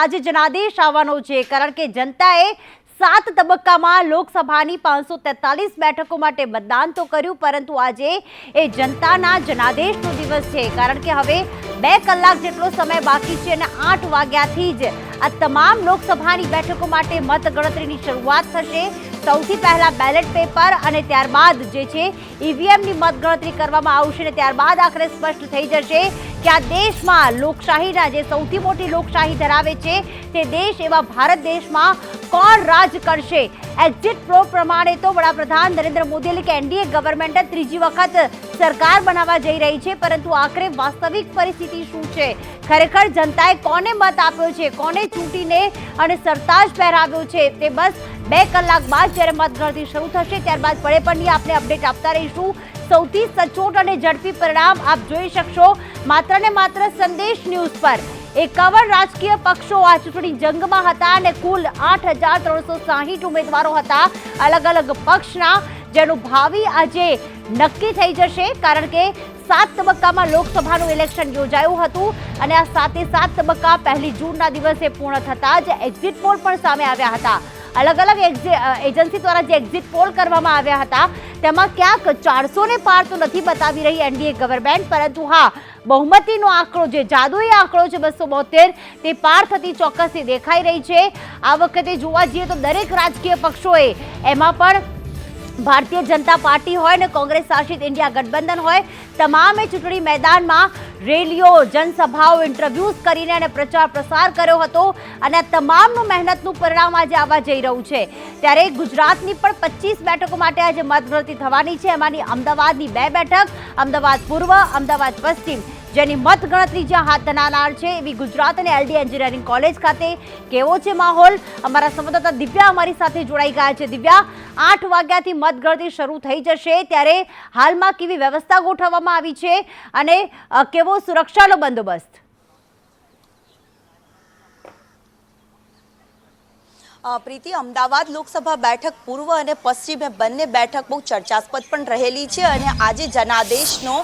આજે જનાદેશ આવવાનો છે, કારણ કે જનતાએ સાત તબક્કામાં લોકસભાની પાંચસો તેતાલીસ બેઠકો માટે મતદાન તો કર્યું, પરંતુ આજે એ જનતાના જનાદેશનો દિવસ છે, કારણ કે હવે બે કલાક જેટલો સમય બાકી છે અને આઠ વાગ્યાથી જ આ તમામ લોકસભાની બેઠકો માટે મતગણતરીની શરૂઆત થશે. સૌથી પહેલા બેલેટ પેપર અને ત્યારબાદ જે છે ઈવીએમની મતગણતરી કરવામાં આવશે અને ત્યારબાદ આખરે સ્પષ્ટ થઈ જશે કે આ દેશમાં લોકશાહીના જે સૌથી મોટી લોકશાહી ધરાવે છે તે દેશ એવા ભારત દેશમાં કોણ રાજ કરશે? એક્ઝિટ પ્રો પ્રમાણે તો વડાપ્રધાન નરેન્દ્ર મોદી કે એનડીએ ગવર્મેન્ટ ત્રીજી વખત સરકાર બનાવવા જઈ રહી છે, પરંતુ આખરે વાસ્તવિક પરિસ્થિતિ શું છે? ખરેખર જનતાએ કોને મત આપ્યો છે? કોને ચૂંટીને અને સરતાજ પહેરાવ્યો છે? તે બસ બે કલાક બાદ જ્યારે મતગણતરી શરૂ થશે, ત્યારબાદ પડે પણની આપણે અપડેટ આપતા રહીશું. સૌથી સચોટ અને ઝડપી પરિણામ આપ જોઈ શકશો માત્ર ને માત્ર સંદેશ ન્યૂઝ પર. એકાવન રાજકીય પક્ષો આ ચૂંટણી જંગમાં હતા અને કુલ આઠ હજાર ત્રણસો સાહીઠ ઉમેદવારો હતા. અલગ અલગ પક્ષના, જેનું ભાવિ આજે નક્કી થઈ જશે કારણ કે સાત તબક્કામાં લોકસભાનું ઇલેક્શન યોજાયું હતું અને આ સાતે સાત તબક્કા પહેલી જૂનના દિવસે પૂર્ણ થતાં જ એક્ઝિટ પોલ પણ સામે આવ્યા હતા. અલગ અલગ એજન્સી દ્વારા જે એક્ઝિટ પોલ કરવામાં આવ્યા હતા, તેમાં ક્યાંક ચારસો ને પાર તો નથી બતાવી રહી એનડીએ ગવર્મેન્ટ પરંતુ હા, બહુમતીનો આંકડો જે જાદુઈ આંકડો છે બસો બોતેર, તે પાર થતી ચોક્કસથી દેખાઈ રહી છે. આ વખતે જોવા જઈએ તો દરેક રાજકીય પક્ષોએ એમાં પણ ભારતીય જનતા પાર્ટી હોય ને કોંગ્રેસ શાસિત ઇન્ડિયા ગઠબંધન હોય, તમામે ચૂંટણી મેદાનમાં રેલીઓ, જનસભાઓ ઇન્ટરવ્યૂઝ કરીને અને પ્રચાર પ્રસાર કર્યો હતો અને તમામનું મહેનતનું પરિણામ આજે આવવા જઈ રહ્યું છે. ત્યારે ગુજરાતની પણ પચીસ બેઠકો માટે આજે મતગણતરી થવાની છે. એમાંની અમદાવાદની બે બેઠક, અમદાવાદ પૂર્વ, અમદાવાદ પશ્ચિમ. જેની મતગણતરી જ્યાં હાથ ધરાનાર છે એવી ગુજરાત અને એલડી એન્જિનિયરિંગ કોલેજ ખાતે. કેવો છે માહોલ? અમારા સંવાદદાતા દિવ્યા અમારી સાથે જોડાઈ ગયા છે. દિવ્યા, આઠ વાગ્યાથી મતગણતરી શરૂ થઈ જશે. ત્યારે હાલમાં કેવી વ્યવસ્થા ગોઠવવામાં આવી છે? અને કેવો સુરક્ષાનો બંદોબસ્ત? પ્રીતિ, અમદાવાદ લોકસભા બેઠક પૂર્વ અને પશ્ચિમ બંને બેઠક બહુ ચર્ચાસ્પદ પણ રહેલી છે અને આજે જનાદેશનો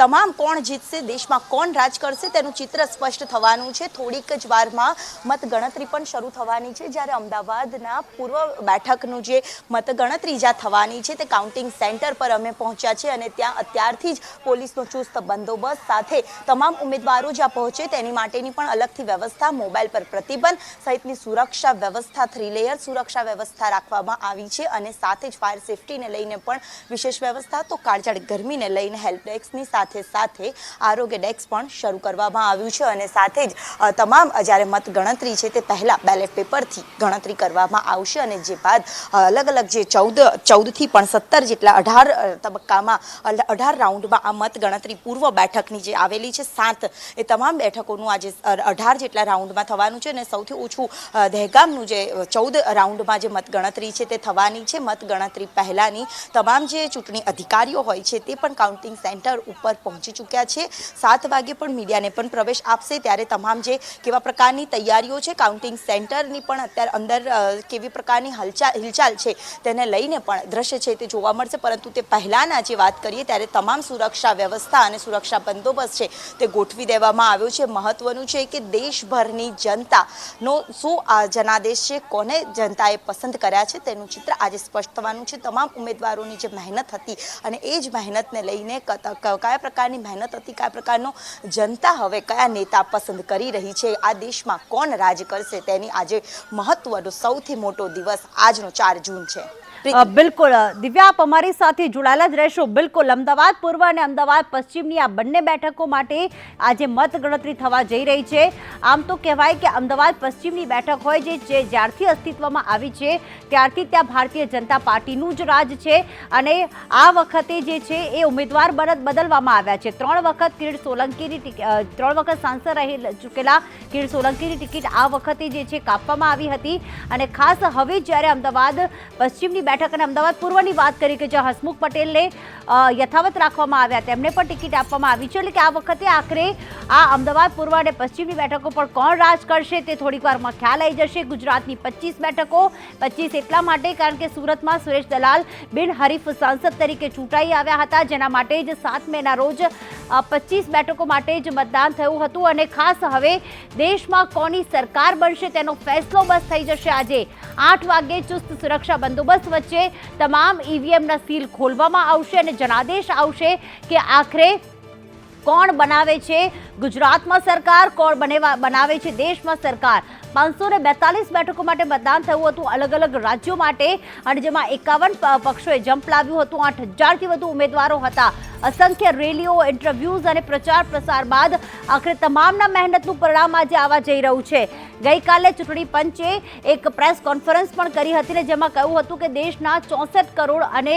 તમામ કોણ જીતશે, દેશમાં કોણ રાજ કરશે તેનું ચિત્ર સ્પષ્ટ થવાનું છે. થોડીક જ વારમાં મતગણતરી પણ શરૂ થવાની છે જ્યારે અમદાવાદના પૂર્વ બેઠકનું જે મતગણતરી જ્યાં થવાની છે તે કાઉન્ટિંગ સેન્ટર પર અમે પહોંચ્યા છે અને ત્યાં અત્યારથી જ પોલીસનો ચુસ્ત બંદોબસ્ત સાથે તમામ ઉમેદવારો જ્યાં પહોંચે તેની માટેની પણ અલગથી વ્યવસ્થા મોબાઈલ પર પ્રતિબંધ સહિતની સુરક્ષા વ્યવસ્થા થ્રી લેયર સુરક્ષા વ્યવસ્થા રાખવામાં આવી છે અને સાથે જ ફાયર સેફટીને લઈને પણ વિશેષ વ્યવસ્થા, તો કાળજાળ ગરમીને લઈને હેલ્પ ડેસ્કની સાથે સાથે આરોગ્ય ડેસ્ક પણ શરૂ કરવામાં આવ્યું છે અને સાથે જ તમામ જ્યારે મતગણતરી છે તે પહેલાં બેલેટ પેપરથી ગણતરી કરવામાં આવશે અને જે બાદ અલગ અલગ જે ચૌદ ચૌદથી પણ સત્તર જેટલા અઢાર તબક્કામાં અઢાર રાઉન્ડમાં આ મતગણતરી પૂર્વ બેઠકની જે આવેલી છે સાત, એ તમામ બેઠકોનું આજે અઢાર જેટલા રાઉન્ડમાં થવાનું છે અને સૌથી ઓછું દહેગામનું જે ચૌદ રાઉન્ડમાં જે મતગણતરી છે તે થવાની છે. મતગણતરી પહેલાંની તમામ જે ચૂંટણી અધિકારીઓ હોય છે તે પણ કાઉન્ટિંગ સેન્ટર ઉપર પહોંચી ચૂક્યા છે. સાત વાગે પણ મીડિયાને પણ પ્રવેશ આપશે. ત્યારે તમામ જે કેવા પ્રકારની તૈયારીઓ છે કાઉન્ટિંગ સેન્ટરની પણ અત્યારે અંદર કેવી પ્રકારની હલચાલ હિલચાલ છે તેને લઈને પણ દ્રશ્ય છે તે જોવા મળશે. પરંતુ તે પહેલાંના જે વાત કરીએ ત્યારે તમામ સુરક્ષા વ્યવસ્થા અને સુરક્ષા બંદોબસ્ત છે તે ગોઠવી દેવામાં આવ્યો છે. મહત્વનું છે કે દેશભરની જનતાનો શું આ જનાદેશ છે? કોને જનતાએ પસંદ કર્યા છે તેનું ચિત્ર આજે સ્પષ્ટ થવાનું છે. તમામ ઉમેદવારોની જે મહેનત હતી અને એ જ મહેનતને લઈને કયા પ્રકારની મહેનત હતી, કયા પ્રકારનો જનતા હવે કયા નેતા પસંદ કરી રહી છે, આ દેશમાં કોણ રાજ કરશે તેની આજે મહત્વનો સૌથી મોટો દિવસ આજનો ચાર જૂન છે. બિલકુલ. દિવ્યા, આપ અમારી સાથે જોડાયેલા જ રહેશો. બિલકુલ. અમદાવાદ પૂર્વ અને અમદાવાદ પશ્ચિમની આ બંને બેઠકો માટે આજે મતગણતરી થવા જઈ રહી છે. આમ તો કહેવાય કે અમદાવાદ પશ્ચિમની બેઠક હોય જે જે જ્યારથી અસ્તિત્વમાં આવી છે, ત્યારથી ત્યાં ભારતીય જનતા પાર્ટીનું જ રાજ છે અને આ વખતે જે છે એ ઉમેદવાર બરત બદલવામાં આવ્યા છે. ત્રણ વખત કિરીટ સોલંકીની ત્રણ વખત સાંસદ રહી ચૂકેલા કિરીટ સોલંકીની ટિકિટ આ વખતે જે છે કાપવામાં આવી હતી. અને ખાસ હવે જ્યારે અમદાવાદ પશ્ચિમની બેઠક અને અમદાવાદ પૂર્વની વાત કરી કે જ્યાં હસમુખ પટેલને યથાવત રાખવામાં આવ્યા, તેમને પણ ટિકિટ આપવામાં આવી છે. એટલે કે આ વખતે આખરે આ અમદાવાદ પૂર્વ અને પશ્ચિમની બેઠકો પર કોણ રાજ કરશે તે થોડીક વારમાં ખ્યાલ આવી જશે. ગુજરાતની પચીસ બેઠકો, પચીસ એટલા માટે, કારણ કે સુરતમાં સુરેશ દલાલ બિનહરીફ સાંસદ તરીકે ચૂંટાઈ આવ્યા હતા, જેના માટે જ સાત મેના રોજ પચીસ બેઠકો માટે જ મતદાન થયું હતું. અને ખાસ હવે દેશમાં કોની સરકાર બનશે તેનો ફેસલો બસ થઈ જશે આજે. આઠ વાગે ચુસ્ત સુરક્ષા બંદોબસ્ત વચ્ચે તમામ ઈવીએમના સીલ ખોલવામાં આવશે અને જનાદેશ આવશે કે આખરે કોણ બનાવે છે? ગુજરાતમાં સરકાર કોણ બનેવા બનાવે છે? દેશમાં સરકાર પાંચસો ને બેતાલીસ બેઠકો માટે મતદાન થયું હતું. અલગ અલગ રાજ્યો માટે અને જેમાં એકાવન પક્ષોએ જંપ લાવ્યું હતું. આઠ હજારથી વધુ ઉમેદવારો હતા. અસંખ્ય રેલીઓ ઇન્ટરવ્યૂઝ અને પ્રચાર પ્રસાર બાદ આખરે તમામના મહેનતનું પરિણામ આજે આવવા જઈ રહ્યું છે. ગઈકાલે ચૂંટણી પંચે એક પ્રેસ કોન્ફરન્સ પણ કરી હતી ને જેમાં કહ્યું હતું કે દેશના ચોસઠ કરોડ અને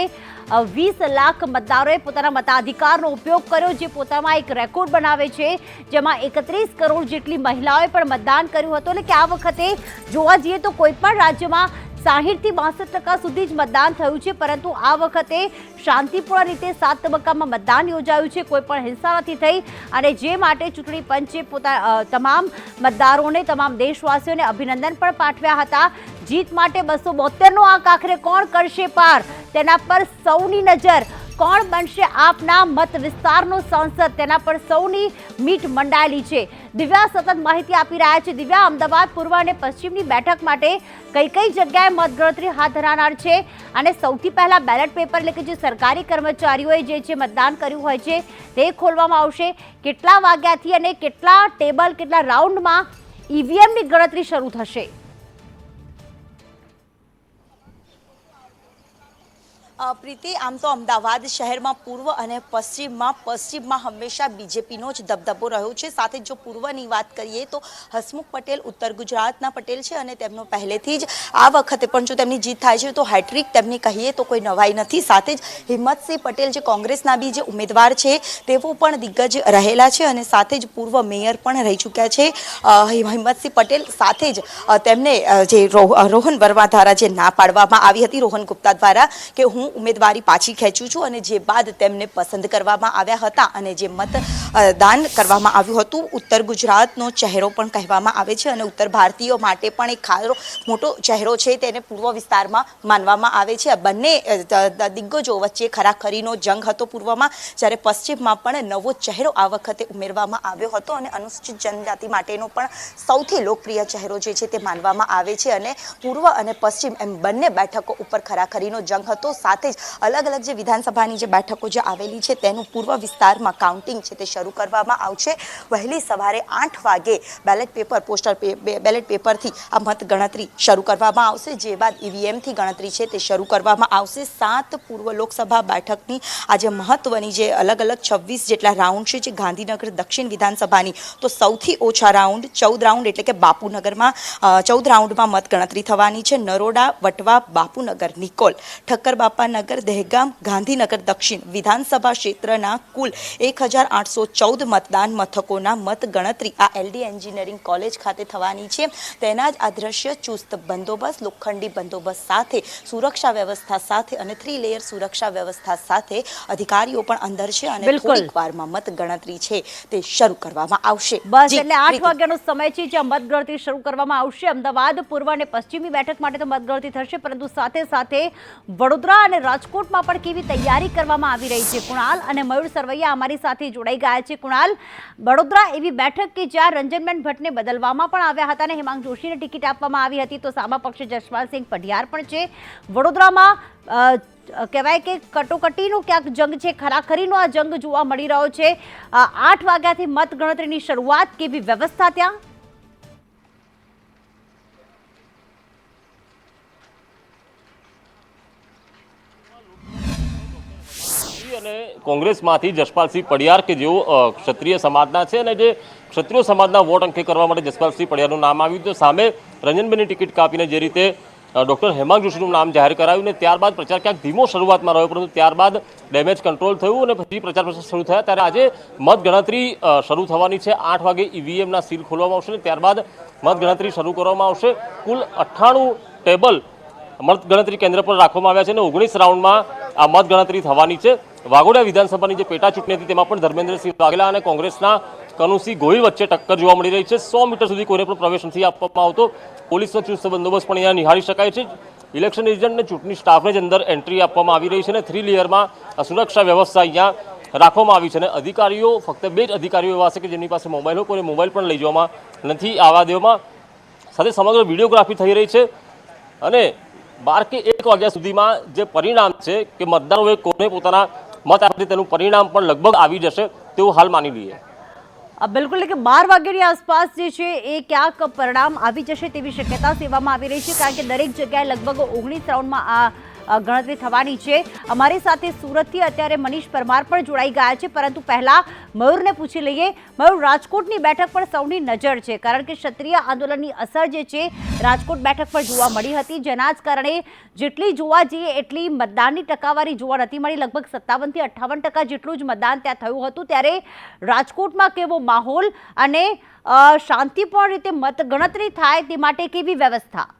વીસ લાખ મતદારોએ પોતાના મતાધિકારનો ઉપયોગ કર્યો જે પોતામાં એક રેકોર્ડ બનાવે છે. જેમાં એકત્રીસ કરોડ જેટલી મહિલાઓએ પણ મતદાન કર્યું હતું. એટલે કે આ વખતે જોવા જઈએ તો કોઈ પણ રાજ્યમાં સાહીઠથી બાસઠ ટકા સુધી જ મતદાન થયું છે, પરંતુ આ વખતે શાંતિપૂર્ણ રીતે સાત તબક્કામાં મતદાન યોજાયું છે, કોઈ પણ હિંસા નથી થઈ અને જે માટે ચૂંટણી પંચે પોતા તમામ મતદારોને, તમામ દેશવાસીઓને અભિનંદન પણ પાઠવ્યા હતા. જીત માટે બસો બોતેરનો આંક આખરે કોણ કરશે પાર? તેના પર સૌની નજર કોણ બનશે આપના મત વિસ્તારનો સંસદ? તેના પર સૌની મીટ મંડાયેલી છે. દિવ્યા સતત માહિતી આપી રહ્યા છે. દિવ્યા, અમદાવાદ, પૂર્વ અને પશ્ચિમની બેઠક માટે કઈ કઈ જગ્યાએ મતગણતરી હાથ ધરાનાર છે? અને સૌથી પહેલા બેલેટ પેપર એટલે કે જે સરકારી કર્મચારીઓએ જે છે મતદાન કર્યું હોય છે, તે ખોલવામાં આવશે. કેટલા વાગ્યાથી અને કેટલા ટેબલ, કેટલા રાઉન્ડમાં ઈવીએમની ગણતરી શરૂ થશે? પ્રીતિ, આમ તો અમદાવાદ શહેરમાં પૂર્વ અને પશ્ચિમમાં પશ્ચિમમાં હંમેશા બીજેપીનો જ દબદબો રહ્યો છે. સાથે જો પૂર્વની વાત કરીએ તો હસમુખ પટેલ ઉત્તર ગુજરાતના પટેલ છે અને તેમનો પહેલેથી જ આ વખતે પણ જો તેમની જીત થાય છે તો હેટ્રિક તેમની કહીએ તો કોઈ નવાઈ નથી. સાથે જ હિંમતસિંહ પટેલ જે કોંગ્રેસના બી જે ઉમેદવાર છે તેઓ પણ દિગ્ગજ રહેલા છે અને સાથે જ પૂર્વ મેયર પણ રહી ચૂક્યા છે. હિંમતસિંહ પટેલ સાથે જ તેમને જે રોહ- રોહન વર્મા દ્વારા જે ના પાડવામાં આવી હતી, રોહન ગુપ્તા દ્વારા કે હું ઉમેદવારી પાછી ખેંચું છું અને જે બાદ તેમને પસંદ કરવામાં આવ્યા હતા અને જે મત દાન કરવામાં આવ્યું હતું, ઉત્તર ગુજરાતનો ચહેરો પણ કહેવામાં આવે છે અને ઉત્તર ભારતીયો માટે પણ એક ખારો મોટો ચહેરો છે તેને પૂર્વ વિસ્તારમાં માનવામાં આવે છે. બંને દિગ્ગજો વચ્ચે ખરાખરીનો જંગ હતો પૂર્વમાં, જ્યારે પશ્ચિમમાં પણ નવો ચહેરો આ વખતે ઉમેરવામાં આવ્યો હતો અને અનુસૂચિત જનજાતિ માટેનો પણ સૌથી લોકપ્રિય ચહેરો જે છે તે માનવામાં આવે છે અને પૂર્વ અને પશ્ચિમ એમ બંને બેઠકો ઉપર ખરાખરીનો જંગ હતો. સાથે જ અલગ અલગ જે વિધાનસભાની જે બેઠકો જે આવેલી છે તેનું પૂર્વ વિસ્તારમાં કાઉન્ટિંગ છે તે શરૂ કરવામાં આવશે. વહેલી સવારે આઠ વાગે બેલેટ પેપર પોસ્ટર બેલેટ પેપરથી આ મત ગણતરી શરૂ કરવામાં આવશે. જે બાદ ઈવીએમથી ગણતરી છે તે શરૂ કરવામાં આવશે. સાત પૂર્વ લોકસભા બેઠકની આજે મહત્વની જે અલગ અલગ છવ્વીસ જેટલા રાઉન્ડ છે, જે ગાંધીનગર દક્ષિણ વિધાનસભાની, તો સૌથી ઓછા રાઉન્ડ, ચૌદ રાઉન્ડ એટલે કે બાપુનગરમાં ચૌદ રાઉન્ડમાં મત ગણતરી થવાની છે. નરોડા, વટવા, બાપુનગર, નિકોલ, ઠક્કર બાપાનગર દહેગામ ગાંધીનગર દક્ષિણ વિધાનસભા ક્ષેત્રના કુલ એક હજાર આઠસો ચૌદ મતદાન મથકોના મતગણતરી આ એલડી એન્જિનિયરિંગ કોલેજ ખાતે થવાની છે. તેના જ આ દ્રશ્ય ચુસ્ત બંદોબસ્ત લોખંડી બંદોબસ્ત સાથે સુરક્ષા વ્યવસ્થા સાથે અને થ્રી લેયર સુરક્ષા વ્યવસ્થા સાથે અધિકારીઓ પણ અંદર છે અને બિલકુલ. થોડીક વારમાં મત ગણતરી છે તે શરૂ કરવામાં આવશે. બસ એટલે આઠ વાગ્યાનો સમય છે જ્યાં મતગણતરી શરૂ કરવામાં આવશે. અમદાવાદ પૂર્વ અને પશ્ચિમી બેઠક માટે તો મતગણતરી થશે પરંતુ સાથે સાથે વડોદરા અને રાજકોટમાં પણ કેવી તૈયારી કરવામાં આવી રહી છે કુણાલ અને મયુર સરવૈયા અમારી સાથે જોડાઈ ગયા છે. કુણાલ, વડોદરા એવી બેઠક કે જ્યાં રંજનબેન ભટ્ટને બદલવામાં પણ આવ્યા હતા અને હેમાંગ જોશીને ટિકિટ આપવામાં આવી હતી, તો સામા પક્ષે જસપાલસિંહ પઢિયાર પણ છે. વડોદરામાં કહેવાય કે કટોકટીનું ક્યાંક જંગ છે, ખરાખરીનો આ જંગ જોવા મળી રહ્યો છે. આઠ વાગ્યાથી મતગણતરીની શરૂઆત, કેવી વ્યવસ્થા ત્યાં? અને કોંગ્રેસમાંથી જસપાલસિંહ પડિયાર કે જેઓ ક્ષત્રિય સમાજના છે અને જે ક્ષત્રિય સમાજના વોટ અંકે કરવા માટે જસપાલસિંહ પડિયારનું નામ આવ્યું તો સામે રંજનબેનની ટિકિટ કાપીને જે રીતે ડોક્ટર હેમાંગ જોશીનું નામ જાહેર કરાયું ને ત્યારબાદ પ્રચાર ક્યાંક ધીમો શરૂઆતમાં રહ્યો, પરંતુ ત્યારબાદ ડેમેજ કંટ્રોલ થયું અને પછી પ્રચાર પ્રસાર શરૂ થયા. ત્યારે આજે મતગણતરી શરૂ થવાની છે. આઠ વાગે ઈવીએમના સીલ ખોલવામાં આવશે અને ત્યારબાદ મતગણતરી શરૂ કરવામાં આવશે. કુલ અઠ્ઠાણું ટેબલ મતગણતરી કેન્દ્ર પર રાખવામાં આવ્યા છે અને ઓગણીસ રાઉન્ડમાં આ મતગણતરી થવાની છે. વાઘોડિયા વિધાનસભાની જે પેટા ચૂંટણી હતી, તેમાં પણ ધર્મેન્દ્રસિંહ વાઘેલા અને કોંગ્રેસના કનુસિંહ ગોહિલ વચ્ચે ટક્કર જોવા મળી રહી છે. સો મીટર સુધી કોઈને પણ પ્રવેશ નથી આપવામાં આવતો પોલીસનો ચુસ્ત બંદોબસ્ત પણ અહીંયા નિહાળી શકાય છે. ઇલેક્શન એજન્ટને ચૂંટણી સ્ટાફને જ અંદર એન્ટ્રી આપવામાં આવી રહી છે અને થ્રી લેયરમાં સુરક્ષા વ્યવસ્થા અહીંયા રાખવામાં આવી છે અને અધિકારીઓ, ફક્ત બે જ અધિકારીઓ એવા છે કે જેની પાસે મોબાઈલ હોય, કોઈને મોબાઈલ પણ લઈ જવામાં નથી આવા દેવામાં. સાથે સમગ્ર વિડીયોગ્રાફી થઈ રહી છે અને બાર કે એક વાગ્યા સુધીમાં જે પરિણામ છે કે મતદારોએ કોને પોતાના મત આપે તેનું પરિણામ પણ લગભગ આવી જશે તેવું હાલ માની લઈએ. બિલકુલ એટલે કે બાર વાગ્યાની આસપાસ જે છે એ ક્યાંક પરિણામ આવી જશે તેવી શક્યતા સેવામાં આવી રહી છે, કારણ કે દરેક જગ્યાએ લગભગ ઓગણીસ રાઉન્ડમાં આ ગણતરી થવાની છે. અમારી સાથે સુરતથી અત્યારે મનીષ પરમાર પણ જોડાઈ ગયા છે. પરંતુ પહેલા મયુરને પૂછી લઈએ. મયુર, રાજકોટની બેઠક પર સૌની નજર છે. કારણ કે ક્ષત્રિય આંદોલનની અસર જે છે, રાજકોટ બેઠક પર જોવા મળી હતી. જેના જ કારણે જેટલી જોવા જઈએ એટલી મતદાનની ટકાવારી જોવા નથી મળી. લગભગ સત્તાવનથી અઠ્ઠાવન ટકા જેટલું જ મતદાન ત્યાં થયું હતું. ત્યારે રાજકોટમાં કેવો માહોલ અને શાંતિપૂર્ણ રીતે મતગણતરી થાય તે માટે કેવી વ્યવસ્થા આ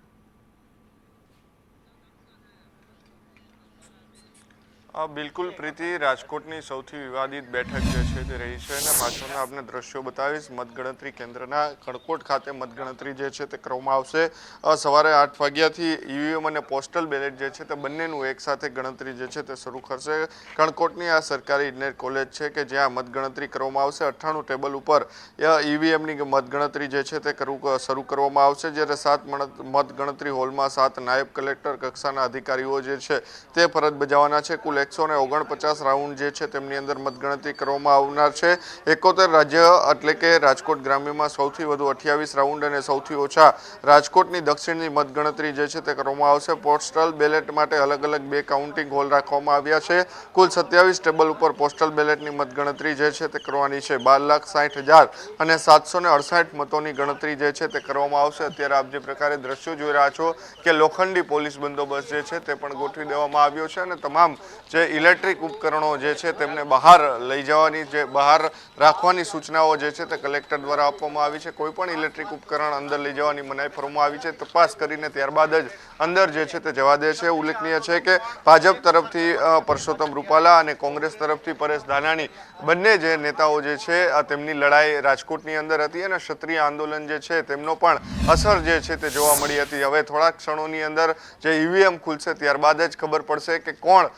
બિલકુલ પ્રીતિ, રાજકોટની સૌથી વિવાદિત બેઠક જે છે તે રહી છે અને પાછળના આપણે દ્રશ્યો બતાવીશ. મતગણતરી કેન્દ્રના કણકોટ ખાતે મતગણતરી જે છે તે કરવામાં આવશે. સવારે આઠ વાગ્યાથી ઈવીએમ અને પોસ્ટલ બેલેટ જે છે તે બંનેનું એકસાથે ગણતરી જે છે તે શરૂ કરશે. કણકોટની આ સરકારી ઇજનેર કોલેજ છે કે જ્યાં મતગણતરી કરવામાં આવશે. અઠ્ઠાણું ટેબલ ઉપર ઈવીએમની મતગણતરી જે છે તે કરવું શરૂ કરવામાં આવશે. જ્યારે સાત મતગણતરી હોલમાં સાત નાયબ કલેક્ટર કક્ષાના અધિકારીઓ જે છે તે ફરજ બજાવવાના છે. કુલ એકસો ને ઓગણપચાસ રાઉન્ડ જે છે તેમની અંદર મતગણતરી કરવામાં આવનાર છે. એકોતેર રાજ્ય એટલે કે રાજકોટ ગ્રામ્યમાં સૌથી વધુ અઠ્યાવીસ રાઉન્ડ અને સૌથી ઓછા રાજકોટની દક્ષિણની મતગણતરી જે છે તે કરવામાં આવશે. પોસ્ટલ બેલેટ માટે અલગ અલગ બે કાઉન્ટિંગ હોલ રાખવામાં આવ્યા છે. કુલ સત્યાવીસ ટેબલ ઉપર પોસ્ટલ બેલેટની મતગણતરી જે છે તે કરવાની છે. બાર લાખ સાઠ હજાર અને સાતસો ને અડસાઠ મતોની ગણતરી જે છે તે કરવામાં આવશે. અત્યારે આપ જે પ્રકારે દ્રશ્યો જોઈ રહ્યા છો કે લોખંડી પોલીસ બંદોબસ્ત જે છે તે પણ ગોઠવી દેવામાં આવ્યો છે અને તમામ જે ઇલેક્ટ્રિક ઉપકરણો જે છે તેમને બહાર લઈ જવાની જે બહાર રાખવાની સૂચનાઓ જે છે તે કલેક્ટર દ્વારા આપવામાં આવી છે. કોઈ પણ ઇલેક્ટ્રિક ઉપકરણ અંદર લઈ જવાની મનાઈ ફરવામાં આવી છે. તપાસ કરીને ત્યારબાદ જ અંદર જે છે તે જવા દે છે. ઉલ્લેખનીય છે કે ભાજપ તરફથી પરસોત્તમ રૂપાલા અને કોંગ્રેસ તરફથી પરેશ ધાનાણી બંને જે નેતાઓ જે છે તેમની લડાઈ રાજકોટની અંદર હતી અને ક્ષત્રિય આંદોલન જે છે તેમનો પણ અસર જે છે તે જોવા મળી હતી. હવે થોડાક ક્ષણોની અંદર જે ઈવીએમ ખુલશે ત્યારબાદ જ ખબર પડશે કે કોણ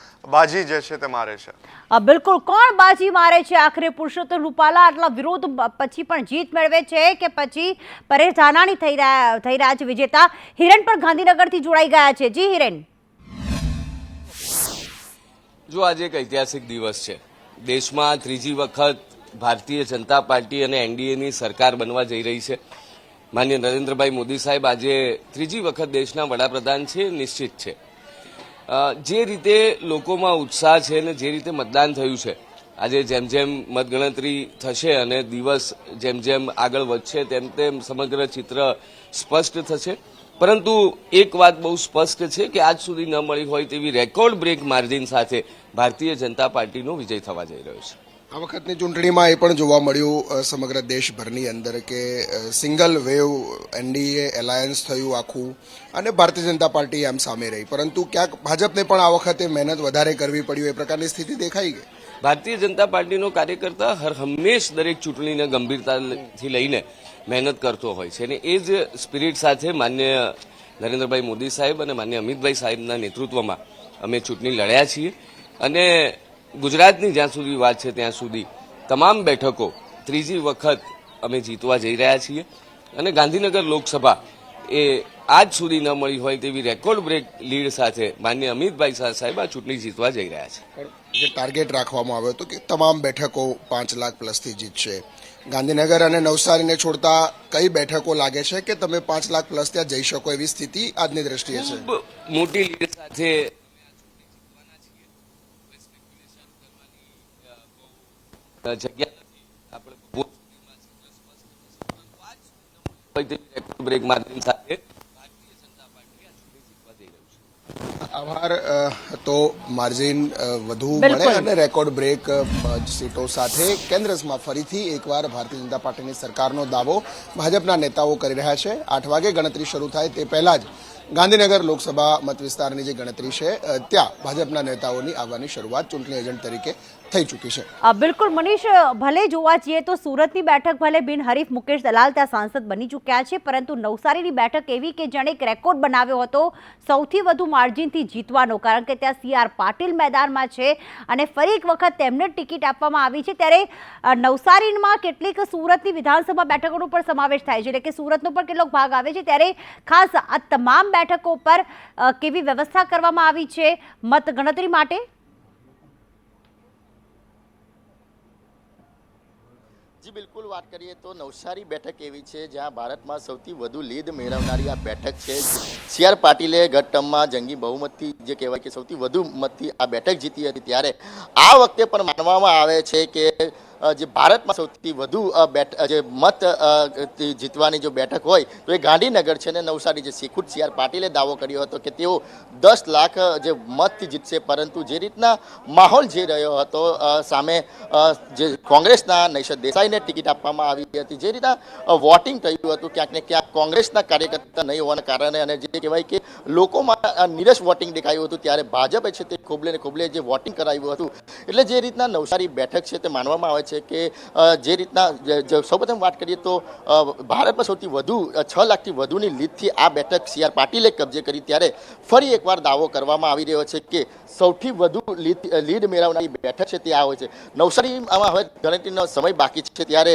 બાજી જે છે તે મારે છે. બિલકુલ. કોણ બાજી મારે છે? આખરે પુરુષોત્તમ રૂપાલા આટલા વિરોધ પછી પણ જીત મેળવે છે કે પછી પરેશ ધાનાણી થઈ રહ્યા થઈ રહ્યા છે વિજેતા? હિરેન પણ ગાંધીનગરથી જોડાઈ ગયા છે. જી હિરેન. જો આજે એક ઐતિહાસિક દિવસ છે. દેશમાં ત્રીજી વખત ભારતીય જનતા પાર્ટી અને એનડીએની સરકાર બનવા જઈ રહી છે. માન્ય નરેન્દ્રભાઈ મોદી સાહેબ આજે ત્રીજી વખત દેશના વડાપ્રધાન છે નિશ્ચિત છે. જે રીતે લોકોમાં ઉત્સાહ છે અને જે રીતે મતદાન થયું છે, આજે જેમ જેમ મતગણતરી થશે અને દિવસ જેમ જેમ આગળ વધશે, તેમ તેમ સમગ્ર ચિત્ર સ્પષ્ટ થશે. પરંતુ એક વાત બહુ સ્પષ્ટ છે કે આજ સુધી ન મળી હોય તેવી રેકોર્ડ બ્રેક માર્જિન સાથે ભારતીય જનતા પાર્ટીનો વિજય થવા જઈ રહ્યો છે. આ વખતની ચૂંટણીમાં એ પણ જોવા મળ્યું સમગ્ર દેશભરની અંદર કે સિંગલ વેવ એનડીએ એલાયન્સ થયું આખું અને ભારતીય જનતા પાર્ટી આમ સામે રહી. પરંતુ ક્યાંક ભાજપને પણ આ વખતે મહેનત વધારે કરવી પડી એ પ્રકારની સ્થિતિ દેખાઈ ગઈ. ભારતીય જનતા પાર્ટીનો કાર્યકર્તા હર હંમેશ દરેક ચૂંટણીને ગંભીરતાથી લઈને મહેનત કરતો હોય છે અને એ જ સ્પિરિટ સાથે માન્ય નરેન્દ્રભાઈ મોદી સાહેબ અને માન્ય અમિતભાઈ સાહેબના નેતૃત્વમાં અમે ચૂંટણી લડ્યા છીએ. અને ગુજરાતની જ્યાં સુધી વાત છે ત્યાં સુધી તમામ બેઠકો ત્રીજી વખત અમે જીતવા જઈ રહ્યા છીએ. અને ગાંધીનગર લોકસભા એ આજ સુધી ન મળી હોય તેવી રેકોર્ડ બ્રેક લીડ સાથે માન્ય અમિતભાઈ શાહ સાહેબ આ ચૂંટણી જીતવા જઈ રહ્યા છે. જે ટાર્ગેટ રાખવામાં આવ્યો હતો કે તમામ બેઠકો પાંચ લાખ પ્લસથી જીતશે. ગાંધીનગર અને નવસારીને છોડતા કઈ બેઠકો લાગે છે કે તમે પાંચ લાખ પ્લસ ત્યાં જઈ શકો એવી સ્થિતિ આજની દ્રષ્ટિએ છે? મોટી લીડ સાથે જગ્યા આપણે બહુ હોય તેવી રેકોર્ડ બ્રેક માર્જિન સાથે ભારતીય જનતા પાર્ટી આ ચૂંટણી જીતવા જઈ રહ્યું છે આભાર તો માર્જિન વધુ મળે અને રેકોર્ડ બ્રેક સીટો સાથે કેન્દ્રમાં ફરીથી એકવાર ભારતીય જનતા પાર્ટીની સરકારનો દાવો ભાજપના નેતાઓ કરી રહ્યા છે. આઠ વાગે ગણતરી શરૂ થાય તે પહેલા જ ગાંધીનગર લોકસભા મત વિસ્તારની જે ગણતરી છે ત્યાં ભાજપના નેતાઓની આવવાની શરૂઆત ચૂંટણી એજન્ટ તરીકે થઈ ચૂકી છે. બિલકુલ મનીષ, ભલે જોવા જઈએ તો સુરતની બેઠક ભલે બિનહરીફ મુકેશ દલાલ ત્યાં સાંસદ બની ચૂક્યા છે, પરંતુ નવસારીની બેઠક એવી કે જેણે એક રેકોર્ડ બનાવ્યો હતો સૌથી વધુ માર્જિનથી જીતવાનો, કારણ કે ત્યાં સી આર પાટીલ મેદાનમાં છે અને ફરી એક વખત તેમને ટિકિટ આપવામાં આવી છે. ત્યારે નવસારીમાં કેટલીક સુરતની વિધાનસભા બેઠકોનો પણ સમાવેશ થાય છે, એટલે કે સુરતનો પણ કેટલોક ભાગ આવે છે. ત્યારે ખાસ આ તમામ બેઠકો પર કેવી વ્યવસ્થા કરવામાં આવી છે, મતગણતરી માટે? જી, બિલકુલ વાત કરીએ તો નવસારી બેઠક એવી છે જ્યાં ભારતમાં સૌથી વધુ લીડ મેળવનારી આ બેઠક છે. સી આર પાટીલે ગત ટર્મમાં જંગી બહુમતથી જે કહેવાય કે સૌથી વધુ મતથી આ બેઠક જીતી હતી. ત્યારે આ વખતે પણ માનવામાં આવે છે કે જે ભારતમાં સૌથી વધુ જે મત જીતવાની જો બેઠક હોય, તો એ ગાંધીનગર છે ને નવસારી જે શીખુદ સી આર પાટીલે દાવો કર્યો હતો કે તેઓ દસ લાખ જે મતથી જીતશે, પરંતુ જે રીતના માહોલ જે રહ્યો હતો સામે જે કોંગ્રેસના નૈશદ દેસાઈને ટિકિટ આપવામાં આવી હતી, જે રીતના વોટિંગ થયું હતું, ક્યાંક ને ક્યાંક કોંગ્રેસના કાર્યકર્તા નહીં હોવાના કારણે અને જે કહેવાય કે લોકોમાં નીરસ વોટિંગ દેખાયું હતું, ત્યારે ભાજપે છે તે ખોબલે ને ખોબલે જે વોટિંગ કરાવ્યું હતું, એટલે જે રીતના નવસારી બેઠક છે તે માનવામાં આવે છે કે જે રીતના સૌપ્રથમ વાત કરીએ તો ભારતમાં સૌથી વધુ છ લાખથી વધુની લીડથી આ બેઠક સી આર પાટીલે કબજે કરી ત્યારે ફરી એકવાર દાવો કરવામાં આવી રહ્યો છે કે સૌથી વધુ લીડ લીડ મેળવનારી બેઠક છે તે આ હોય છે. નવસારીમાં હવે ગણતરીનો સમય બાકી છે ત્યારે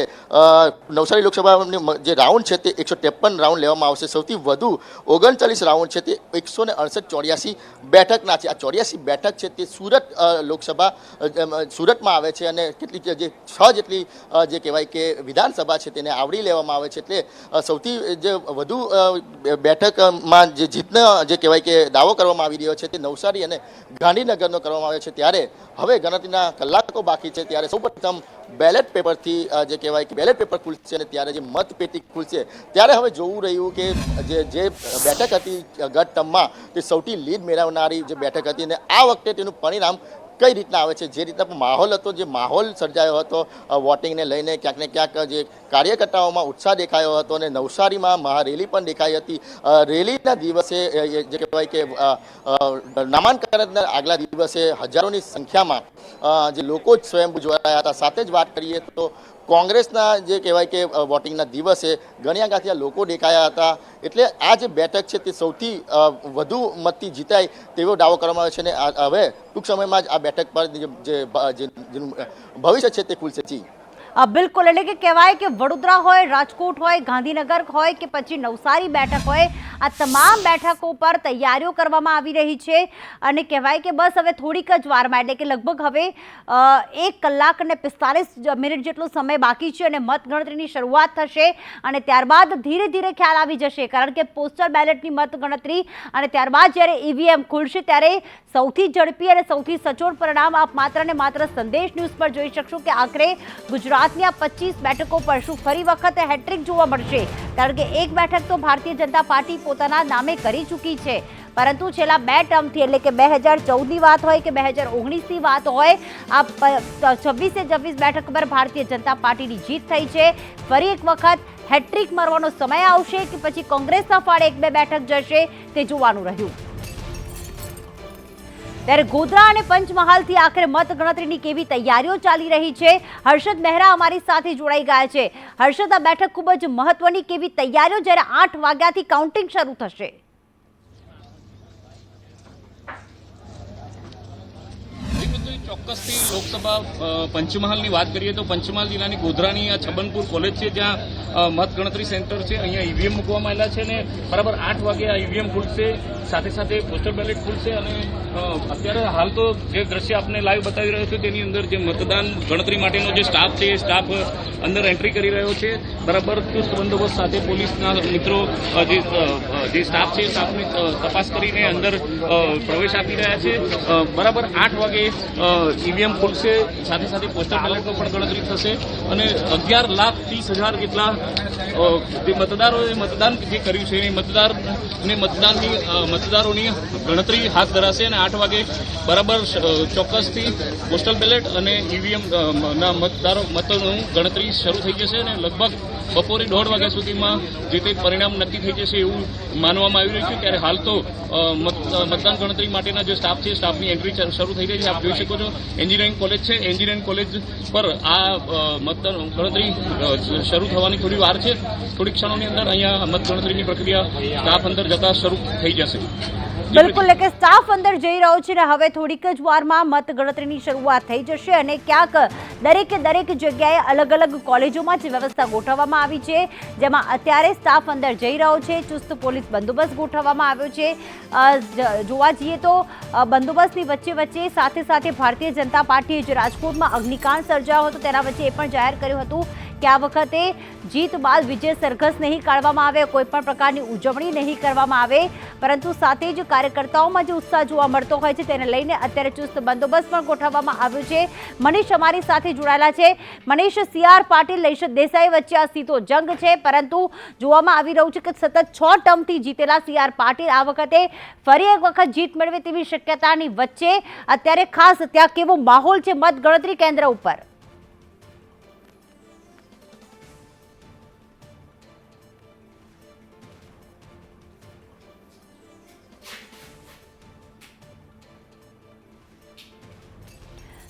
નવસારી લોકસભાની જે રાઉન્ડ છે તે એકસો ત્રેપન રાઉન્ડ લેવામાં આવશે. સૌથી વધુ ઓગણચાલીસ રાઉન્ડ છે તે એકસો ને અડસઠ ચોર્યાસી બેઠકના છે. આ ચોર્યાસી બેઠક છે તે સુરત લોકસભા સુરતમાં આવે છે અને કેટલીક જે છ જેટલી જે કહેવાય કે વિધાનસભા છે તેને આવરી લેવામાં આવે છે એટલે સૌથી જે વધુ બેઠકમાં જે જીતનો, જે કહેવાય કે દાવો કરવામાં આવી રહ્યો છે તે નવસારી અને ગાંધીનગરનો કરવામાં આવ્યો છે. ત્યારે હવે ગણતરીના કલાકો બાકી છે. ત્યારે સૌપ્રથમ બેલેટ પેપરથી જે કહેવાય કે બેલેટ પેપર ખુલશે અને ત્યારે જે મતપેટી ખુલશે, ત્યારે હવે જોવું રહ્યું કે જે જે બેઠક હતી ગત ટર્મમાં તે સૌથી લીડ મેળવનારી જે બેઠક હતી અને આ વખતે તેનું પરિણામ કઈ રીતના આવે છે? જે રીતના માહોલ હતો જે માહોલ સર્જાયો હતો વોટિંગને લઈને ક્યાંક ને ક્યાંક જે કાર્યકર્તાઓમાં ઉત્સાહ દેખાયો હતો અને નવસારીમાં મહારેલી પણ દેખાઈ હતી. રેલીના દિવસે જે કહેવાય કે અ, આગલા દિવસે હજારોની સંખ્યામાં જે લોકો જ સ્વયંભૂ જોડાયા હતા. સાથે જ વાત કરીએ તો કોંગ્રેસના જે કહેવાય કે વોટિંગના દિવસે ગણ્યા ગાંઠિયા લોકો દેખાયા હતા. એટલે આ જે બેઠક છે તે સૌથી વધુ મતથી જીતાય તેવો દાવો કરવામાં આવે છે અને હવે ટૂંક સમયમાં જ આ બેઠક પર જે- જેનું ભવિષ્ય છે તે ખુલશે. જી. બિલકુલ. એટલે કે કહેવાય કે વડોદરા હોય, રાજકોટ હોય, ગાંધીનગર હોય કે પછી નવસારી બેઠક હોય, આ તમામ બેઠકો પર તૈયારીઓ કરવામાં આવી રહી છે. અને કહેવાય કે બસ હવે થોડીક જ વારમાં, એટલે કે લગભગ હવે એક કલાક અને પિસ્તાલીસ મિનિટ જેટલો સમય બાકી છે અને મતગણતરીની શરૂઆત થશે. અને ત્યારબાદ ધીરે ધીરે ખ્યાલ આવી જશે, કારણ કે પોસ્ટલ બેલેટની મતગણતરી અને ત્યારબાદ જ્યારે ઈવીએમ ખુલશે, ત્યારે સૌથી ઝડપી અને સૌથી સચોટ પરિણામ આપ માત્ર ને માત્ર સંદેશ ન્યૂઝ પર જોઈ શકશો કે આખરે ગુજરાતની આ પચીસ બેઠકો પર શું ફરી વખત હેટ્રિક જોવા મળશે? કારણ કે એક બેઠક તો ભારતીય જનતા પાર્ટી પોતાના નામે કરી ચૂકી છે. પરંતુ છેલ્લા બે ટર્મથી, એટલે કે બે હજાર ચૌદની વાત હોય કે બે હજાર ઓગણીસની વાત હોય, આ છવ્વીસે છવ્વીસ બેઠક પર ભારતીય જનતા પાર્ટીની જીત થઈ છે. ફરી એક વખત હેટ્રિક મારવાનો સમય આવશે કે પછી કોંગ્રેસના ફાળે એક બે બેઠક જશે તે જોવાનું રહ્યું. ત્યારે ગોધરા અને પંચમહાલથી આખરે મતગણતરીની કેવી તૈયારીઓ ચાલી રહી છે? હર્ષદ મહેરા અમારી સાથે જોડાઈ ગયા છે. હર્ષદ, આ બેઠક ખૂબ જ મહત્વની કેવી તૈયારીઓ? જ્યારે આઠ વાગ્યાથી કાઉન્ટિંગ શરૂ થશે. ચોક્કસથી લોકસભા પંચમહાલની વાત કરીએ તો પંચમહાલ જિલ્લાની ગોધરાની આ છબનપુર કોલેજ છે, જ્યાં મતગણતરી સેન્ટર છે, અહીંયા ઈવીએમ મૂકવામાં આવેલા છે અને બરાબર આઠ વાગે આ ઈવીએમ ખુલશે, સાથે સાથે પોસ્ટલ બેલેટ ખુલશે અને અત્યારે હાલ તો જે દ્રશ્ય આપને લાઈવ બતાવી રહ્યો છું, તેની અંદર જે મતદાન ગણતરી માટેનો જે સ્ટાફ છે, એ સ્ટાફ અંદર એન્ટ્રી કરી રહ્યો છે. બરાબર ચુસ્ત બંદોબસ્ત સાથે પોલીસના મિત્રો જે સ્ટાફ છે, સ્ટાફની તપાસ કરીને અંદર પ્રવેશ આપી રહ્યા છે. બરાબર આઠ વાગે ઈવીએમ ખુલશે સાથે સાથે પોસ્ટલ બેલેટનો પણ ગણતરી થશે. અને અગિયાર લાખ ત્રીસ હજાર જેટલા અ, જે મતદારોએ મતદાન જે કર્યું છે એ મતદાર ને મતદાનની મતદારોની ગણતરી હાથ ધરાશે અને આઠ વાગે બરાબર ચોક્કસથી પોસ્ટલ બેલેટ અને ઈવીએમ ના મતદારો મતોનું ગણતરી શરૂ થઈ જશે અને લગભગ બપોરે દોઢ વાગ્યા સુધીમાં જે તે પરિણામ નક્કી થઈ જશે એવું માનવામાં આવી રહ્યું છે. ત્યારે હાલ તો મત- મતદાન ગણતરી માટેના જે સ્ટાફ છે સ્ટાફની એન્ટ્રી શરૂ થઈ રહી છે. આપ જોઈ શકો છો એન્જિનિયરિંગ કોલેજ છે. એન્જિનિયરિંગ કોલેજ પર આ મતદાન ગણતરી શરૂ થવાની થોડી વાર છે. થોડી ક્ષણોની અંદર અહીંયા મતગણતરીની પ્રક્રિયા સ્ટાફ અંદર જતા શરૂ થઈ જશે. બિલકુલ, એટલે કે સ્ટાફ અંદર જઈ રહ્યો છે ને હવે થોડીક જ વારમાં મત ગણતરીની શરૂઆત થઈ જશે અને ક્યાંક દરેકે દરેક જગ્યાએ અલગ અલગ કોલેજોમાં જ વ્યવસ્થા ગોઠવવામાં આવી છે, જેમાં અત્યારે સ્ટાફ અંદર જઈ રહ્યો છે, ચુસ્ત પોલીસ બંદોબસ્ત ગોઠવવામાં આવ્યો છે. જોવા જઈએ તો બંદોબસ્તની વચ્ચે વચ્ચે સાથે સાથે ભારતીય જનતા પાર્ટીએ જે રાજકોટમાં અગ્નિકાંડ સર્જાયો હતો, તેના વચ્ચે એ પણ જાહેર કર્યું હતું કે આ વખતે જીત બાદ વિજય સરઘસ નહીં કાઢવામાં આવે, કોઈ પણ પ્રકારની ઉજવણી નહીં કરવામાં આવે, પરંતુ સાથે જ કાર્યકર્તાઓમાં જે ઉત્સાહ જોવા મળતો હોય છે. તેને લઈને અત્યારે ચુસ્ત બંદોબસ્ત પણ ગોઠવવામાં આવ્યો છે. મનીષ અમારી સાથે જોડાયેલા છે. મનીષ સીઆર પાટીલ લઈશ દેસાઈ વચ્ચે આ સીધો જંગ છે, પરંતુ જોવામાં આવી રહ્યું છે કે સતત છ ટર્મથી જીતેલા સીઆર પાટીલ આ વખતે ફરી એક વખત જીત મેળવે તેવી શક્યતાની વચ્ચે અત્યારે ખાસ ત્યાં કેવો માહોલ છે મતગણતરી કેન્દ્ર ઉપર?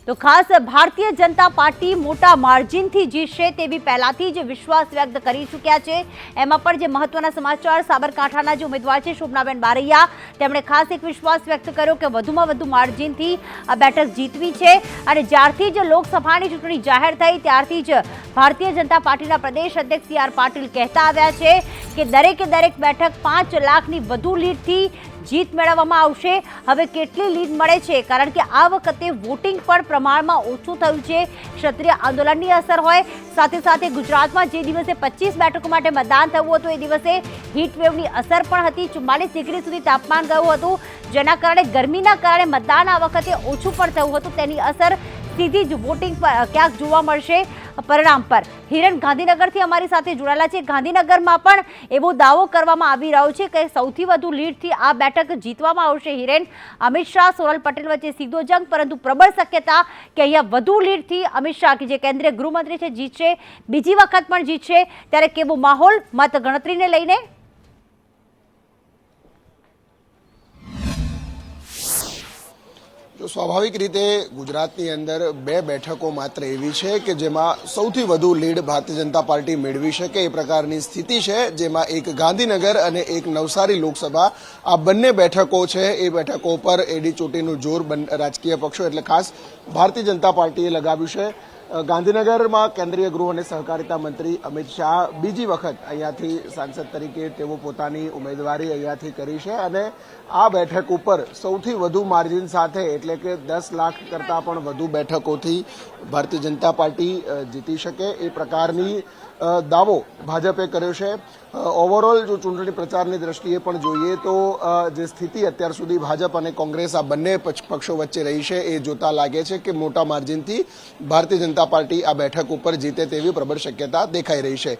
તો ખાસ ભારતીય જનતા પાર્ટી મોટા માર્જિનથી જીતશે તેવી પહેલાથી જ વિશ્વાસ વ્યક્ત કરી ચૂક્યા છે. એમાં પણ જે મહત્વના સમાચાર, સાબરકાંઠાના જે ઉમેદવાર છે, શોભનાબેન બારૈયા, તેમણે ખાસ એક વિશ્વાસ વ્યક્ત કર્યો કે વધુમાં વધુ માર્જિનથી આ બેઠક જીતવી છે અને જ્યારથી જ લોકસભાની ચૂંટણી જાહેર થઈ, ત્યારથી જ ભારતીય જનતા પાર્ટીના પ્રદેશ અધ્યક્ષ સી આર પાટીલ કહેતા આવ્યા છે કે દરેકે દરેક બેઠક પાંચ લાખની વધુ લીડથી જીત મેળવવામાં આવશે. હવે કેટલી લીડ મળે છે? કારણ કે આ વખતે વોટિંગ પણ પ્રમાણમાં ઓછું થયું છે. ક્ષત્રિય આંદોલનની અસર હોય. સાથે સાથે ગુજરાતમાં જે દિવસે પચીસ બેઠકો માટે મતદાન થયું હતું, એ દિવસે હીટ વેવની અસર પણ હતી. ચુમ્માલીસ ડિગ્રી સુધી તાપમાન ગયું હતું. જેના કારણે ગરમીના કારણે મતદાન આ વખતે ઓછું પણ થયું હતું. તેની અસર સીધી જ વોટિંગ પર ક્યાંક જોવા મળશે પરિણામ પર. હિરણ ગાંધીનગરથી અમારી સાથે જોડાયેલા છે. ગાંધીનગરમાં પણ એવો દાવો કરવામાં આવી રહ્યો છે કે સૌથી વધુ લીડથી આ બેઠક જીતવામાં આવશે હિરેન. અમિત શાહ સોનલ પટેલ વચ્ચે સીધો જંગ, પરંતુ પ્રબળ શક્યતા કે અહીંયા વધુ લીડથી અમિત શાહ, કે જે કેન્દ્રીય ગૃહમંત્રી છે, જીતશે. બીજી વખત પણ જીતશે. ત્યારે કેવો માહોલ? મત ગણતરીને લઈને જો સ્વાભાવિક રીતે ગુજરાતની અંદર બે બેઠકો માત્ર એવી છે કે જેમાં સૌથી વધુ લીડ ભારતીય જનતા પાર્ટી મેળવી શકે એ પ્રકારની સ્થિતિ છે, જેમાં એક ગાંધીનગર અને એક નવસારી લોકસભા આ બંને બેઠકો છે. એ બેઠકો પર એડી ચોટીનું જોર રાજકીય પક્ષો એટલે ખાસ ભારતીય જનતા પાર્ટીએ લગાવ્યું છે. ગાંધીનગરમાં કેન્દ્રીય ગૃહ અને સહકારિતા મંત્રી અમિત શાહ બીજી વખત અહીંયાથી સાંસદ તરીકે તેઓ પોતાની ઉમેદવારી અહીંયાથી કરી છે અને આ બેઠક ઉપર સૌથી વધુ માર્જિન સાથે એટલે કે દસ લાખ કરતાં પણ વધુ બેઠકોથી ભારતીય જનતા પાર્ટી જીતી શકે એ પ્રકારની દાવો ભાજપે કર્યો છે. ઓવરઓલ જો ચૂંટણી પ્રચારની દ્રષ્ટિએ પણ જોઈએ તો જે સ્થિતિ અત્યાર સુધી ભાજપ અને કોંગ્રેસ આ બંને પક્ષ- વચ્ચે રહી છે, એ જોતા લાગે છે કે મોટા માર્જિનથી ભારતીય જનતા પાર્ટી આ બેઠક ઉપર જીતે તેવી પ્રબળ શક્યતા દેખાઈ રહી છે.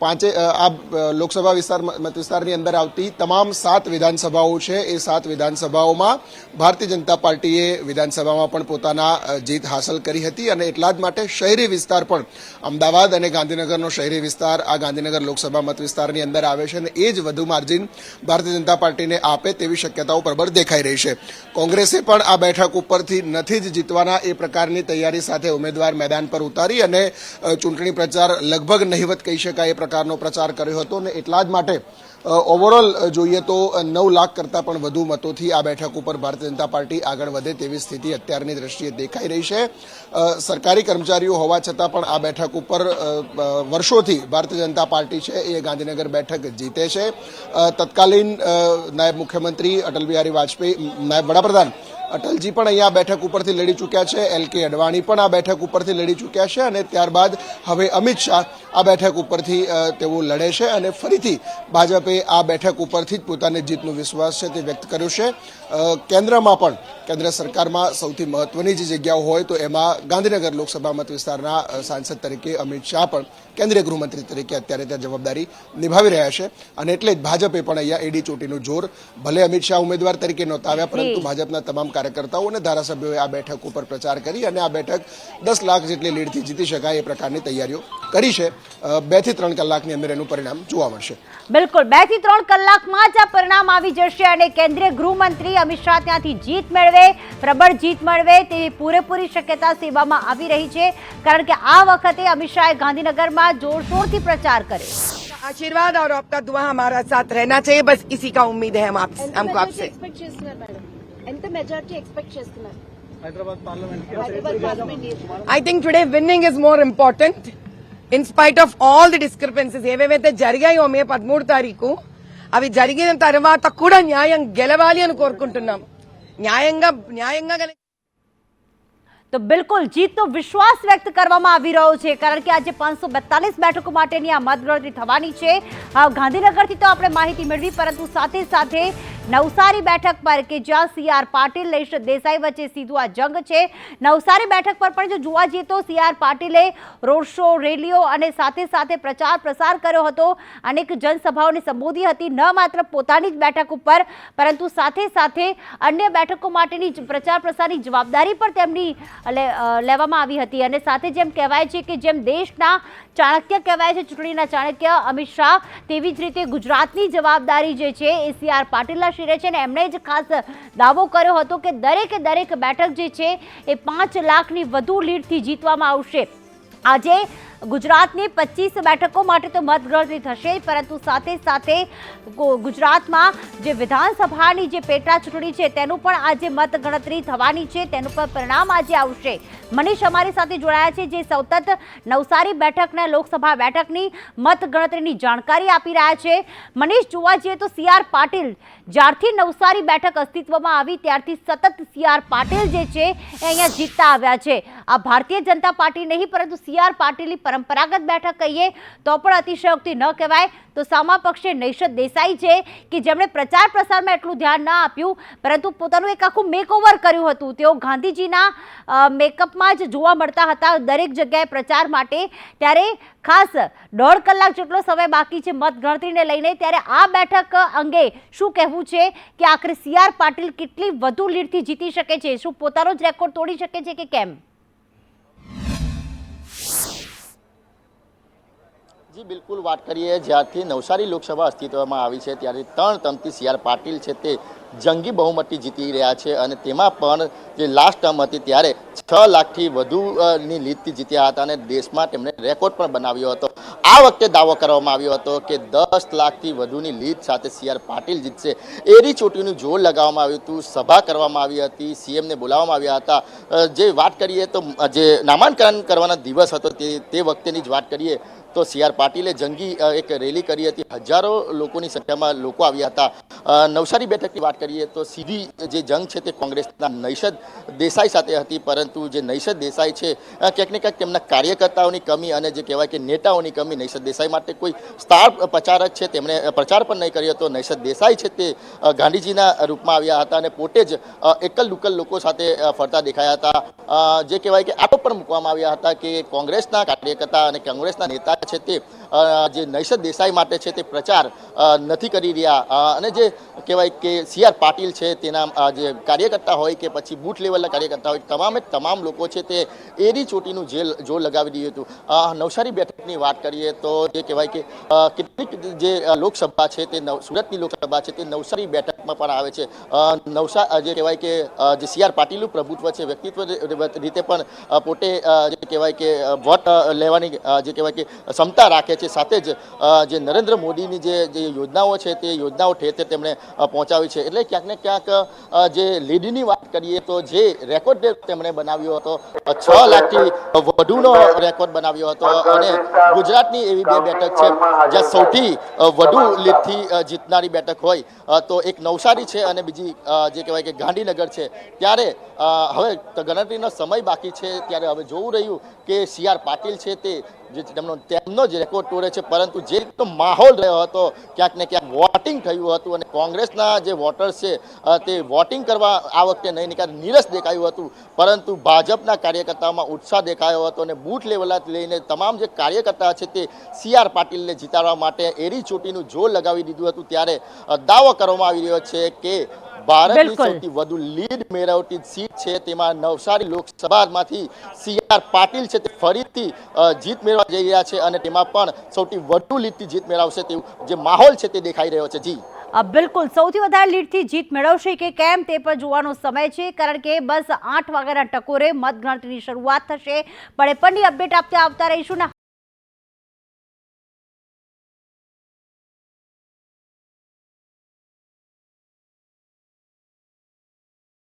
પાંચે આ લોકસભા વિસ્તાર મત વિસ્તારની અંદર આવતી તમામ સાત વિધાનસભાઓ છે, એ સાત વિધાનસભાઓમાં ભારતીય જનતા પાર્ટીએ વિધાનસભામાં પણ પોતાના જીત હાંસલ કરી હતી અને એટલા જ માટે શહેરી વિસ્તાર પણ, અમદાવાદ અને ગાંધીનગરનો શહેરી વિસ્તાર, આ ગાંધીનગર લોકસભા મત વિસ્તારની અંદર આવે છે અને એ જ વધુ માર્જિન ભારતીય જનતા પાર્ટીને આપે તેવી શક્યતાઓ પ્રબળ દેખાઈ રહી છે. કોંગ્રેસે પણ આ બેઠક ઉપરથી નથી જ જીતવાના એ પ્રકારની તૈયારી સાથે ઉમેદવાર મેદાન પર ઉતારી અને ચૂંટણી પ્રચાર લગભગ નહિવત કહી શકાય એ પ્રકારનો પ્રચાર કર્યો હતો અને એટલા જ માટે ઓવરઓલ જોઈએ તો નવ લાખ કરતાં પણ વધુ મતોથી આ બેઠક ઉપર ભારતીય જનતા પાર્ટી આગળ વધે તેવી સ્થિતિ અત્યારની દ્રષ્ટિએ દેખાઈ રહી છે. સરકારી કર્મચારીઓ હોવા છતાં પણ આ બેઠક ઉપર વર્ષોથી ભારતીય જનતા પાર્ટી છે એ ગાંધીનગર બેઠક જીતે છે. તત્કાલીન નાયબ મુખ્યમંત્રી અટલ બિહારી વાજપેયી નાયબ વડાપ્રધાન અટલજી પણ અહીંયા બેઠક ઉપરથી લડી ચૂક્યા છે, એલ કે અડવાણી પણ આ બેઠક ઉપરથી લડી ચૂક્યા છે અને ત્યારબાદ હવે અમિત શાહ આ બેઠક ઉપરથી તેઓ લડે છે અને ફરીથી ભાજપે આ બેઠક ઉપરથી જ પોતાની જીતનો વિશ્વાસ છે તે વ્યક્ત કર્યો છે. કેન્દ્રમાં પણ, કેન્દ્ર સરકારમાં સૌથી મહત્વની જે જગ્યાઓ હોય તો એમાં ગાંધીનગર લોકસભા મત વિસ્તારના સાંસદ તરીકે અમિત શાહ પણ કેન્દ્રીય ગૃહમંત્રી તરીકે અત્યારે ત્યાં જવાબદારી નિભાવી રહ્યા છે. અને એટલે જ ભાજપે પણ અહીંયા એડી ચોટીનું જોર ભલે અમિત શાહ ઉમેદવાર તરીકે નહોતા આવ્યા પરંતુ ભાજપના તમામ કાર્યકર્તાઓ અને ધારાસભ્યોએ આ બેઠક ઉપર પ્રચાર કરી અને આ બેઠક દસ લાખ જેટલી લીડથી જીતી શકાય એ પ્રકારની તૈયારીઓ કરી છે. બેથી ત્રણ કલાકની અંદર એનું પરિણામ જોવા મળશે. બિલકુલ. બેથી ત્રણ કલાકમાં જ આ પરિણામ આવી જશે અને કેન્દ્રીય ગૃહમંત્રી અમિત શાહ ત્યાંથી જીત મેળવે પ્રબળ જીત મેળવે તેવી પૂરેપૂરી શક્યતા સેવામાં આવી રહી છે. કારણ કે આ વખતે અમિત શાહે ગાંધીનગરમાં बाद ज़ोर शोर की प्रचार करे। आशीर्वाद और आपका दुआ हमारा साथ रहना चाहिए। बस इसी का उम्मीद है हम आप, हमको आपसे I think today winning is more important in spite of all the discrepancies ఏవేవైతే జరిగాయో మే పదమూడు తారీఖు అవి జరిగిన తర్వాత కూడా న్యాయం గెలవాలి అని కోరుకుంటున్నాం న్యాయంగా న్యాయంగా તો બિલકુલ જીતનો વિશ્વાસ વ્યક્ત કરવામાં આવી રહ્યો છે, કારણ કે આજે પાંચસો બેતાલીસ બેઠકો માટેની આ મતગણતરી થવાની છે. ગાંધીનગરથી તો આપણે માહિતી મેળવી, પરંતુ સાથે સાથે નવસારી બેઠક પર કે જ્યાં સી આર પાટીલ લઈશ, દેસાઈ વચ્ચે સીધું આ જંગ છે. નવસારી બેઠક પર પણ જો જોવા જઈએ તો સી આર પાટીલે રોડ શો, રેલીઓ અને સાથે સાથે પ્રચાર પ્રસાર કર્યો હતો. અનેક જનસભાઓને સંબોધી હતી, ન માત્ર પોતાની જ બેઠક ઉપર, પરંતુ સાથે સાથે અન્ય બેઠકો માટેની પ્રચાર પ્રસારની જવાબદારી પણ તેમની લેવામાં આવી હતી. અને સાથે જેમ કહેવાય છે કે જેમ દેશના ચાણક્ય કહેવાય છે ચૂંટણીના ચાણક્ય અમિત શાહ. તેવી જ રીતે ગુજરાતની જવાબદારી જે છે, એ સી આર પાટીલના શિરે છે અને એમણે જ ખાસ દાવો કર્યો હતો કે દરેકે દરેક બેઠક જે છે, એ પાંચ લાખની વધુ લીડથી જીતવામાં આવશે. આજે ગુજરાતની પચીસ બેઠકો માટે તો મતગણતરી થશે, પરંતુ સાથે સાથે ગુજરાતમાં જે વિધાનસભાની જે પેટા ચૂંટણી છે, તેનું પણ આજે મતગણતરી થવાની છે, તેનું પણ પરિણામ આજે આવશે. મનીષ અમારી સાથે જોડાયા છે, જે સતત નવસારી બેઠકના લોકસભા બેઠકની મતગણતરીની જાણકારી આપી રહ્યા છે. મનીષ, જોવા જઈએ તો સી આર પાટીલ જ્યારથી નવસારી બેઠક અસ્તિત્વમાં આવી, ત્યારથી સતત સી આર પાટીલ જે છે, એ અહીંયા જીતતા આવ્યા છે. આ ભારતીય જનતા પાર્ટી નહીં, પરંતુ સી આર પરંપરાગત બેઠક કહીએ તો પણ અતિશયોક્તિ ન કહેવાય. તો સામા પક્ષે નૈશદ દેસાઈ છે કે જેમણે પ્રચાર પ્રસારમાં એટલું ધ્યાન ન આપ્યું, પરંતુ પોતાનું એક આખું મેકઓવર કર્યું હતું. તેઓ ગાંધીજીના મેકઅપમાં જ જોવા મળતા હતા દરેક જગ્યાએ પ્રચાર માટે. ત્યારે ખાસ દોઢ કલાક જેટલો સમય બાકી છે મતગણતરીને લઈને, ત્યારે આ બેઠક અંગે શું કહેવું છે કે આખરે સી આર પાટીલ કેટલી વધુ લીડથી જીતી શકે છે? શું પોતાનો જ રેકોર્ડ તોડી શકે છે કે કેમ? જી, બિલકુલ વાત કરીએ જ્યારથી નવસારી લોકસભા અસ્તિત્વમાં આવી છે, ત્યારે ત્રણ તમથી સી આર પાટીલ છે તે જંગી બહુમતી જીતી રહ્યા છે અને તેમાં પણ જે લાસ્ટ ટર્મ હતી ત્યારે છ લાખથી વધુની લીડથી જીત્યા હતા અને દેશમાં તેમણે રેકોર્ડ પણ બનાવ્યો હતો. આ વખતે દાવો કરવામાં આવ્યો હતો કે દસ લાખથી વધુની લીડ સાથે સી આર પાટીલ જીતશે. એરી ચોટીનું જોર લગાવવામાં આવ્યું હતું, સભા કરવામાં આવી હતી સીએમને બોલાવવામાં આવ્યા હતા. જે વાત કરીએ તો, જે નામાંકન કરવાના દિવસ હતો તે તે વખતેની જ વાત કરીએ તો સી આર પાટીલે જંગી એક રેલી કરી હતી. હજારો લોકોની સંખ્યામાં લોકો આવ્યા હતા. નવસારી બેઠકની વાત કરીએ તો સીધી જે જંગ છે તે કોંગ્રેસના નૈશદ દેસાઈ સાથે હતી, પરંતુ જે નૈશદ દેસાઈ છે ક્યાંક ને ક્યાંક તેમના કાર્યકર્તાઓની કમી અને જે કહેવાય કે નેતાઓની કમી નૈશદ દેસાઈ માટે કોઈ સ્ટાર પ્રચારક છે, તેમણે પ્રચાર પણ નહીં કર્યો. હતો નૈશદ દેસાઈ છે તે ગાંધીજીના રૂપમાં આવ્યા હતા અને પોતે જ એકલ દુકલ લોકો સાથે ફરતા દેખાયા હતા. જે કહેવાય કે આરોપ પણ મૂકવામાં આવ્યા હતા કે કોંગ્રેસના કાર્યકર્તા અને કોંગ્રેસના નેતા છે તે અ, જે નૈષદ દેસાઈ માટે છે તે પ્રચાર નથી કરી રહ્યા. અને જે કહેવાય કે સી આર પાટીલ છે તેના જે કાર્યકર્તા હોય કે પછી બૂથ લેવલના કાર્યકર્તા હોય, તમામે તમામ લોકો છે તે એરી ચોટીનું જેલ, જોર લગાવી દીધું હતું. નવસારી બેઠકની વાત કરીએ તો જે કહેવાય કે કેટલીક જે લોકસભા છે તે સુરતની લોકસભા છે તે નવસારી બેઠકમાં પણ આવે છે. નવસા જે કહેવાય કે જે સી આર પાટીલનું પ્રભુત્વ છે, વ્યક્તિત્વ રીતે પણ પોતે જે કહેવાય કે વોટ લેવાની જે કહેવાય કે, ક્ષમતા રાખે છે સાથે જ જે નરેન્દ્ર મોદીની જે જે યોજનાઓ છે, તે યોજનાઓ ઠેર તેમણે પહોંચાવી છે. એટલે ક્યાંક ને ક્યાંક જે લીડની વાત કરીએ તો જે રેકોર્ડ તેમણે બનાવ્યો હતો છ લાખથી વધુનો રેકોર્ડ બનાવ્યો હતો અને ગુજરાતની એવી બે બેઠક છે, જ્યાં સૌથી વધુ લીડથી જીતનારી બેઠક હોય. તો એક નવસારી છે અને બીજી જે કહેવાય કે ગાંધીનગર છે. ત્યારે હવે ગણતરીનો સમય બાકી છે, ત્યારે હવે જોવું રહ્યું કે સી આર પાટીલ છે તે જે તેમનો તેમનો જ રેકોર્ડ તોડે છે, પરંતુ જે રીતનો માહોલ રહ્યો હતો, ક્યાંક ને ક્યાંક વોટિંગ થયું હતું અને કોંગ્રેસના જે વોટર્સ છે તે વોટિંગ કરવા આ વખતે નહીં નીકળ્યા, નીરસ દેખાયું હતું. પરંતુ ભાજપના કાર્યકર્તાઓમાં ઉત્સાહ દેખાયો હતો અને બૂથ લેવલથી લઈને તમામ જે કાર્યકર્તા છે તે સી આર પાટીલને જીતાડવા માટે એરી ચોટીનું જોર લગાવી દીધું હતું. ત્યારે દાવો કરવામાં આવી રહ્યો છે કે ભારતની બિલકુલ. સૌથી વધુ લીડ મેળવતી સીટ છે તેમાં નવસારી લોકસભામાંથી સી આર પાટીલ છે તે ફરીથી જીત મેળવવા જઈ રહ્યા છે અને તેમાં પણ સૌથી વધુ લીડથી જીત મેળવશે તેવું જે માહોલ છે તે દેખાઈ રહ્યો છે. જી. બિલકુલ. સૌથી વધારે લીડથી જીત મેળવશે કે કેમ તે પણ જોવાનો સમય છે કારણ કે બસ આઠ વાગ્યાના ટકોરે મતગણતરીની શરૂઆત થશે. પણ એ પણની અપડેટ આપતા આવતા રહીશું. ને